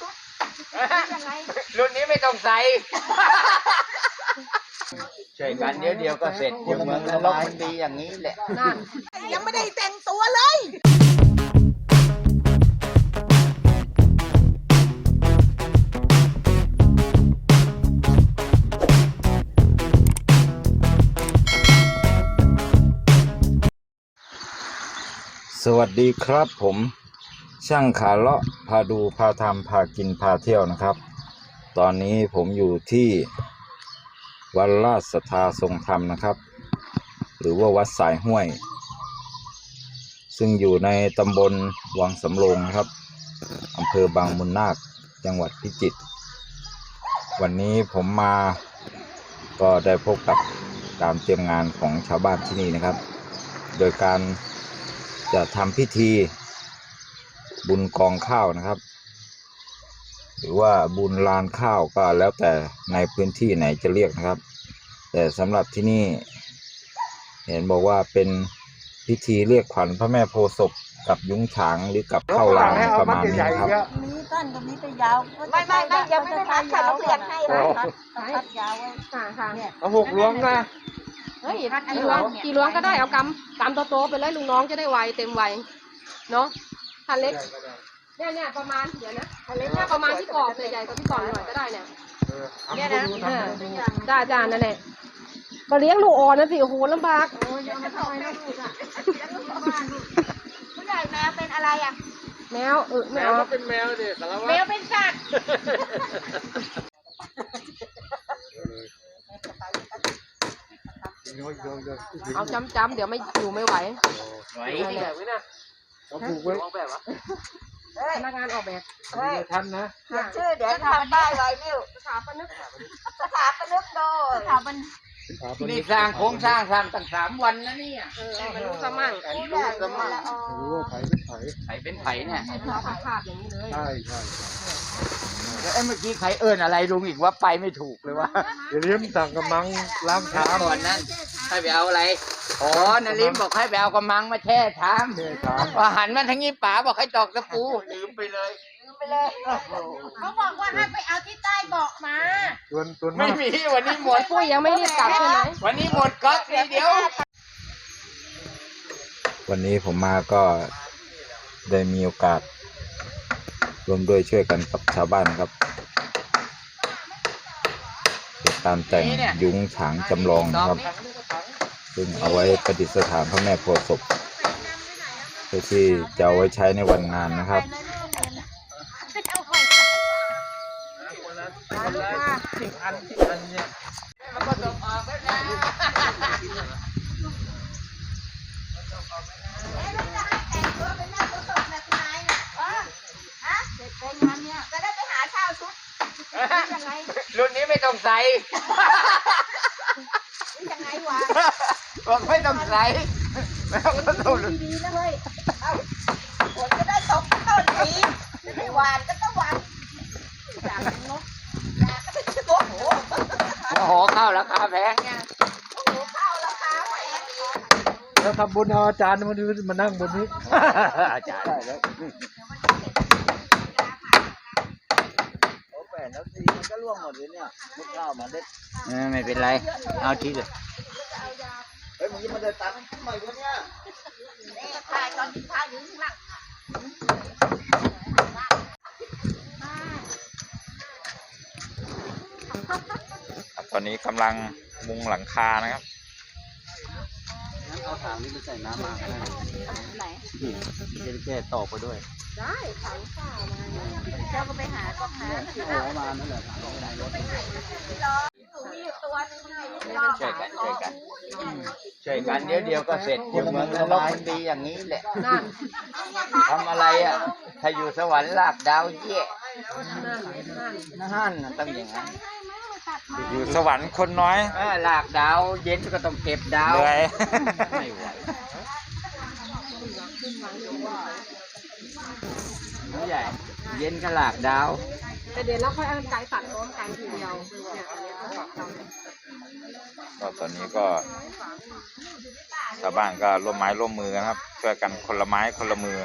ชุดยังไงรุ่นนี้ไม่ต้องใส่ช่วยกันเดี๋ยวเดียวก็เสร็จอย่างเมืองนรกมันดีอย่างนี้แหละนั่นยังไม่ได้แต่งตัวเลยสวัสดีครับผม ช่างขาเลาะพาดูพาทำพากินพาเที่ยวนะครับ ตอนนี้ผมอยู่ที่วัดราชสทาทรงธรรมนะครับ หรือว่าวัดสายห้วย ซึ่งอยู่ในตำบลวังสำโรงนะครับอำเภอบางมุนนาคจังหวัดพิจิตรวันนี้ผมมาก็ได้พบกับการเตรียมงานของชาวบ้านที่นี่นะครับ โดยการจะทำพิธี บุญกองข้าวนะครับ หรือว่าบุญลานข้าวก็แล้วแต่ในพื้นที่ไหนจะเรียกนะครับ แต่สำหรับที่นี่ เห็นบอกว่าเป็นพิธีเรียกขวัญพระแม่โพธิ์ศพกับยุ้งฉางหรือกับข้าวหลามประมาณนี้ครับ มีต้นก็มีไปยาวไม่ไม่ไม่ยังไม่ได้นัดค่ะต้องเรียนให้นะตัดยาวไว้ค่ะค่ะเอาหกหลวงนะเฮ้ยกี่ล้วงกี่ล้วงก็ได้เอากำกำโตๆไปเลยลุงน้องจะได้ไวเต็มไวเนาะ ถ้าเล็ก เนี่ยเนี่ยประมาณเดี๋ยวนะถ้าเล็กเนี่ยประมาณที่กรอบใหญ่ๆกว่าที่ก่อนหน่อยก็ได้เนี่ย เนี่ยนะเออได้จ้านั่นแหละก็เลี้ยงลูกอ่อนนะสิโอ้โหลำบากโอ้ยยังไม่ทำไมนะลูกอะผู้ใหญ่แมวเป็นอะไรอะ แมวเออแมวเป็นแมวดิสารแมวเป็นสัตว์เอาจำๆเดี๋ยวไม่อยู่ไม่ไหวไหวนั่นแหละ เขาผูกไว้แบบว่าพนักงานออกแบบเฮ้ยทันนะเขียนชื่อเดี๋ยวทำป้ายไว้นิ้วสถาปนิกสถาปนิกโดยถามมันนี่สร้างโครงสร้างสร้างตั้งสามวันนะเนี่ยเออให้มันรู้ซะมั่งอันนี้รู้กันมากรู้ว่าไผ่เป็นไผ่ไผ่เป็นไผ่เนี่ย ให้ภาพภาพอย่างนี้เลยใช่ใช่แล้วไอ้เมื่อกี้ใครเอิ้นอะไรลุงอีกว่าไปไม่ถูกเลยว่าเดี๋ยวเลี้ยงต่างกำมังล้างถาชามก่อนนั้นให้ไปเอาอะไร อ๋อนาริมบอกให้ไปเอากระมังมาแช่ชามเทชามพอหันมาทางนี้ป๋าบอกให้ตอกตะปูลืมไปเลยไปเลย เขาบอกว่าให้ไปเอาที่ใต้เบาะมาส่วนส่วนไม่มากมีวันนี้หมด ปุ้ยยังไม่รีบกลับใช่ไหมวันนี้หมดก๊อกทีเดียว วันนี้ผมมาก็ได้มีโอกาสรวมด้วยช่วยกันกับชาวบ้านครับเป็นการแต่งยุ้งฉางจำลองนะครับ ซึ่งเอาไว้ประดิษฐานพระแม่โพธิ์ศพเพื่อที่จะเอาไว้ใช้ในวันงานนะครับสิบอันสิบอันเนี่ยมันก็ต้อออกแล้วนะจะได้ไปหาช่าชุดรุ่นนี้ไม่ต้องใส่ ยังไงวะ บอก ไม่ต้องใส่แล้วก็ต้องดีๆนะเฮ้ยเอาฝนจะได้ตกต้นทีจะได้หวานก็ต้องหวานจากนกจากก็เป็นโอ้โหโอ้โหข้าวราคาแพงเนี่ยโอ้โหข้าวราคาแพงอีกแล้วทำบุญเอาอาจารย์มาดูมานั่งบนนี้อาจารย์ได้แล้วแปดแล้วทีมันก็ร่วงหมดเลยเนี่ยลูกข้าวมาเด็ดไม่เป็นไร เอาทีเดียว เฮ้ยมึงจะมาเดินตามมันใหม่วะเนี่ยนี่ถ่ายตอนกินข้าวอยู่ข้างหลังตอนนี้กำลังมุงหลังคานะครับ งั้นเอาถังนี้ไปใส่น้ำมาก็ได้ไหนจะได้แก้ต่อไปด้วยได้ถังข้าวมาเจ้าก็ไปหาก็หาที่เอามานั่นแหละถังในรถ ช่วยกันช่วยกันช่วยกันเดี๋ยวเดียวก็เสร็จอย่างเมืองนรกมันดีอย่างนี้แหละนั่นทำอะไรอะ ถ้าอยู่สวรรค์ลากดาวเยี่ยนั่นนั่นนั่นน่ะต้องอย่างนั้นอยู่สวรรค์คนน้อยเออลากดาวเย็นก็ต้องเก็บดาวเหนื่อยไม่ไหวผู้ใหญ่เย็นก็ลากดาว แต่เดี๋ยวเราค่อยเอาไก่ตัดพร้อมกันทีเดียวเนี่ยอันนี้ต้องปรับ กันก็ตอนนี้ก็ชาวบ้านก็ร่วมไม้ร่วมมือนะครับ ช่วยกันคนละไม้คนละมือ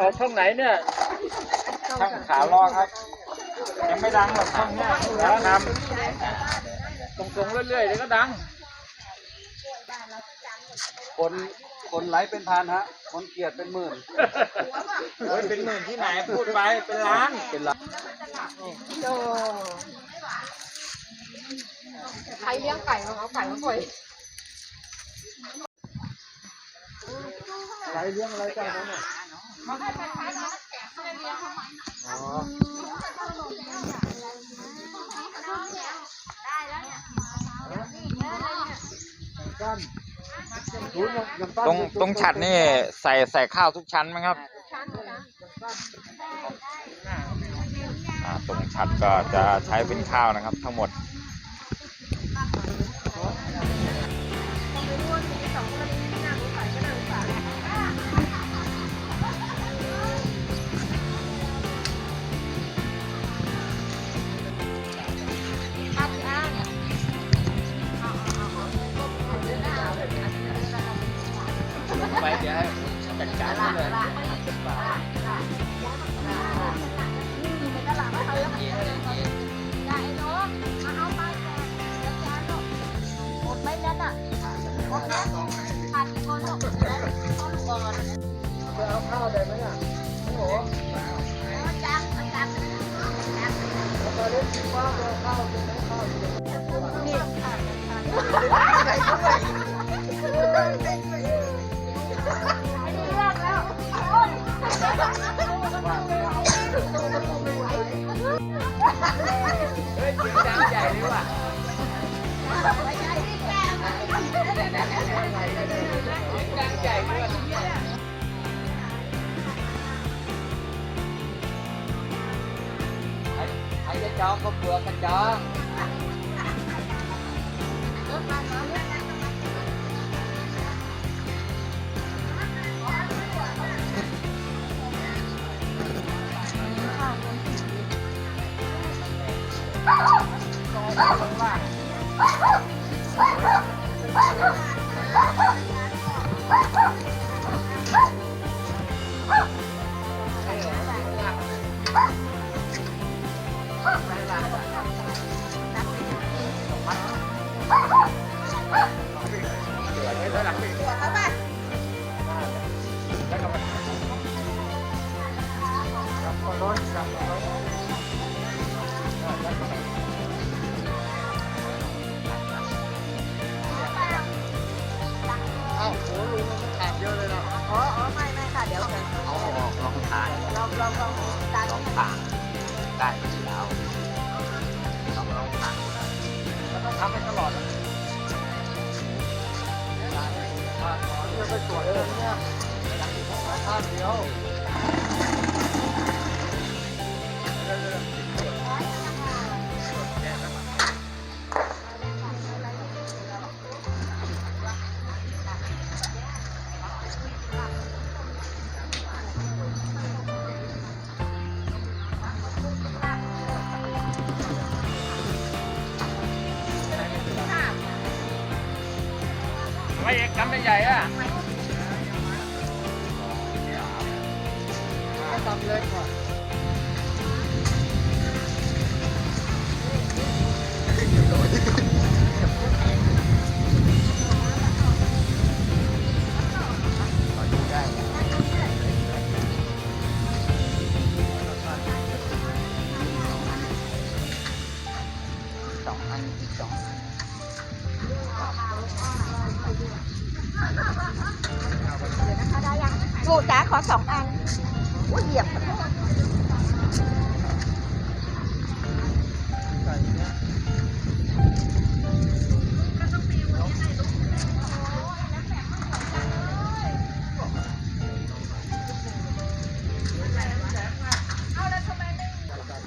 ออกช่องไหนเนี่ยช่างขาล้อครับยังไม่ดังหรอกช่างเนี้ยทำตรงๆเรื่อยๆเดี๋ยวก็ดัง คนคนไลค์เป็นพันฮะ คนเกลียดเป็นหมื่นโอ้ยเป็นหมื่นที่ไหนพูดไปเป็นล้านเป็นล้าน ใครเลี้ยงไก่มาเอาไก่มาปล่อยไรเลี้ยงอะไรกันนั่นน่ะอ๋อกั้นรู้ยังยังตั้ตรงตรงฉัดนี่ใส่ใส่ข้าวทุกชั้นไหมครับอ่าตรงฉัดก็จะใช้เป็นข้าวนะครับ ทั้งหมด ไปเดี๋ยวให้จัดการเลยหมดไหมนั่นอะหมดแล้ว เอาข้าวได้ไหมอะโอ้โหจักจักตอนนี้คิดว่าจะเอาข้าวจะได้ข้าวอยู่เฮ้ยจริงจังใหญ่เลยว่ะจังใหญ่ด้วยใจะจองก็เปลือกกันจอง ได้แล้วลองลองผ่านต้องทำให้ตลอดนะจะไปตรวจเองเนี่ยข้าวเดียว ไม่กำใหญ่ๆอะทำเลยก่อน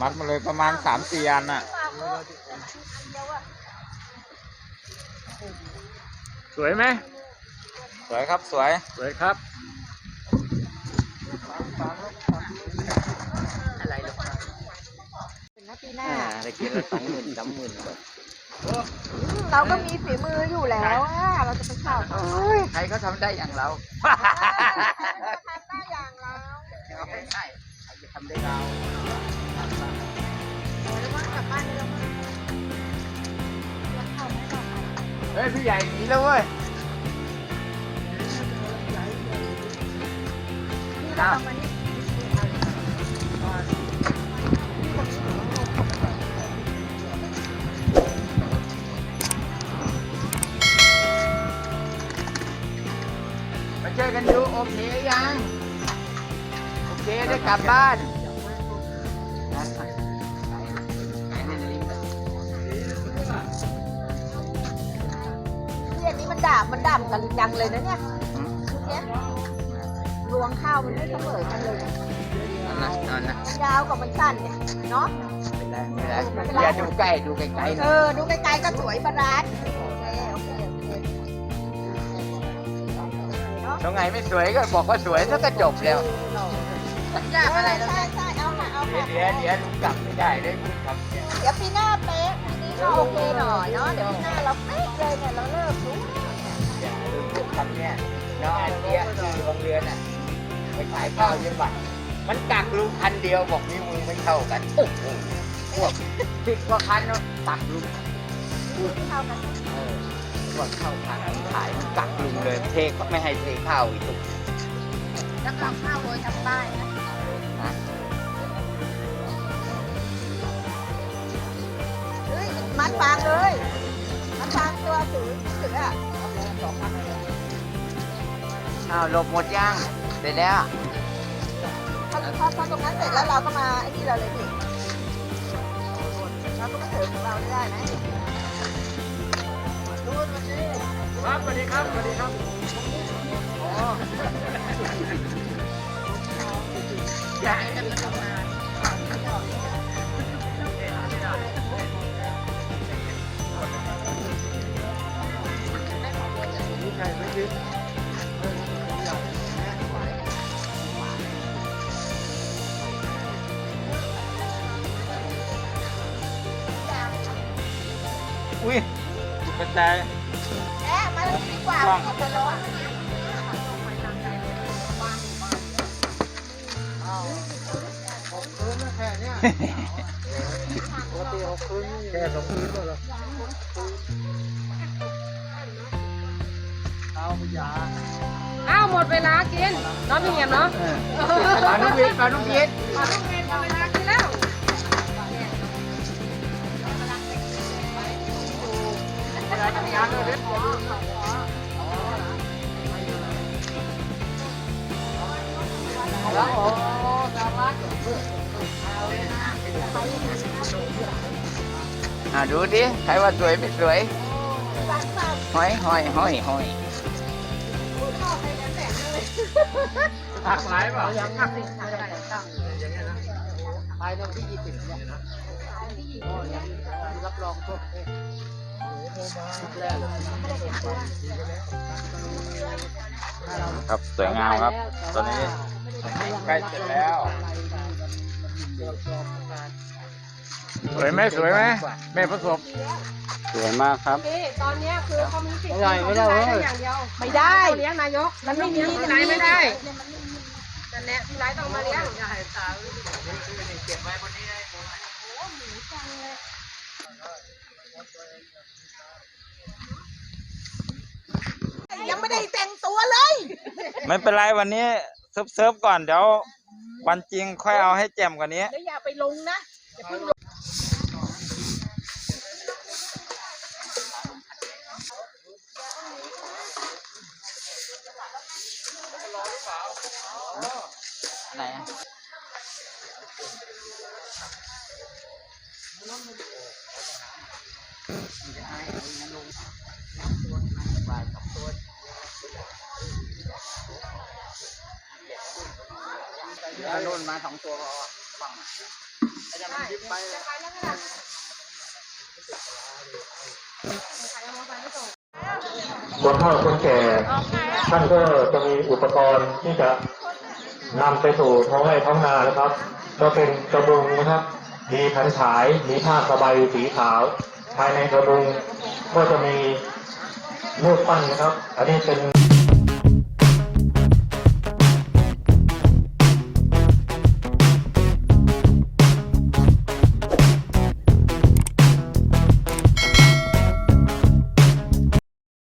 มัดมาเลยประมาณสามสี่อันน่ะ สวยไหมสวยครับสวย สวยครับ อะไรลูกนะปีหน้า อ่าได้กินละสองหมื่นสามหมื่นแบบเราก็มีฝีมืออยู่แล้วอะเราจะไปเข่าเขาใครเขาทำได้อย่างเราทำได้อย่างเราใช่ใครจะทำได้เรา เฮ้ยพี่ใหญ่หนีแล้วเว้ยที่เราทำมันนี่มาช่วยกันดูโอเคยัง โอเคได้กลับบ้าน ด่ามันด่ากันจังเลยนะเนี่ยชุดเนี้ยรวงข้าวมันไม่เสมอกันเลยนะเอานะเอานะมันยาวกับมันสั้นเนี่ยเนาะไม่เป็นไรไม่เป็นไรอย่าดูใกล้ดูไกลๆเอนะอดูไกลๆก็สวยบาลานซ์โอเคโอเคโอเคเนาะ ตรงไหนไม่สวยก็บอกว่าสวยแล้วก็จบแล้วอยากอะไรใช่ใช่เอาค่ะเอาเดี๋ยค่ะวเดี๋ยวเดี๋ยวลุงกลับไม่ได้เลยลุงกลับเนี่ยเดี๋ยวปีหน้าเป๊ะปีนี้ก็โอเคหน่อยเนาะเดี๋ยวปีหน้าเราเป๊ะเลยเนี่ยเราเลิกรู้อย่า ลืมลุงทำเนี่ยน้องอันเนี้ยคือโรงเรียนอะไปขายข้าวเยอะบัตรมันกักลุงพันเดียวบอกนิ้วมือไม่เท่ากันโอ้โหพวกสิบกว่าคันเนาะตักลุงเท่ากันเออพวกเข้าคันขายมันกักลุงเลยเทก็ไม่ให้เทข้าวอีกตุกแล้วกลับข้าวโวยทำได้นะนะเฮ้ยมัดฟางเลย มัดฟางตัวถือถืออะเอาไปสองพันเลย อ้าวหลบหมดยังเสร็จแล้วพอพอพอตรงนั้นเสร็จแล้วเราก็มาไอ้นี่เราเลยพี่เราก็มาเสริมของเราได้ไหมครับสวัสดีครับสวัสดีครับอุ้ยก ระจายแอะมาเลยดีกว่ามันจะร้อนคืนนะแค่เนี้ยปกติเอาคืนแค่สองคืนก็แล้วเอายาอ้าวหมดเวลากินน้องมีเงียบเนาะ ปลาลูกวิทปลาลูกวิทมาลูกเว ดูดิใครว่าสวยไม่สวยห้อยห้อยห้อยห้อยหักหลายเปล่ายังหักตั้งอย่างเงี้ยนะภายในที่ยี่สิบเนี่ยนะโอ้ยังรับรองพวกนี้ชุดแรกครับสวยงามครับ ตอนนี้ใกล้เสร็จแล้ว สวยไหมสวยไหมแม่ประสบสวยมากครับนี่ตอนเนี้ยคือเขามีสิทธิ์ไม่ได้ไม่ได้เขาเว้ย อย่างเดียวไม่ได้ เขาเลี้ยงนายกมันไม่มีที่ไหนไม่ได้นั่นแหละที่ไหนต้องมาเลี้ยงยังไม่ได้แต่งตัวเลย ไม่เป็นไรวันนี้เซิร์ฟเซิร์ฟก่อนเดี๋ยววันจริงค่อยเอาให้แจ่มกว่านี้ แล้วอย่าไปลงนะอย่าเพิ่งลง ไหนอะแล้วโดนมาสองตัวพอฝั่ง อะไอ้จะมันยิบไปคนเฒ่าคนแก่ ท่านก็จะมีอุปกรณ์ที่จะนำไปสู่ท้องไร่ท้องนานะครับ ก็เป็นกระบุงนะครับ มีพันฉายมีผ้ากระใบสีขาว ภายในกระบุงก็จะมีลูกปั้นนะครับ อันนี้เป็น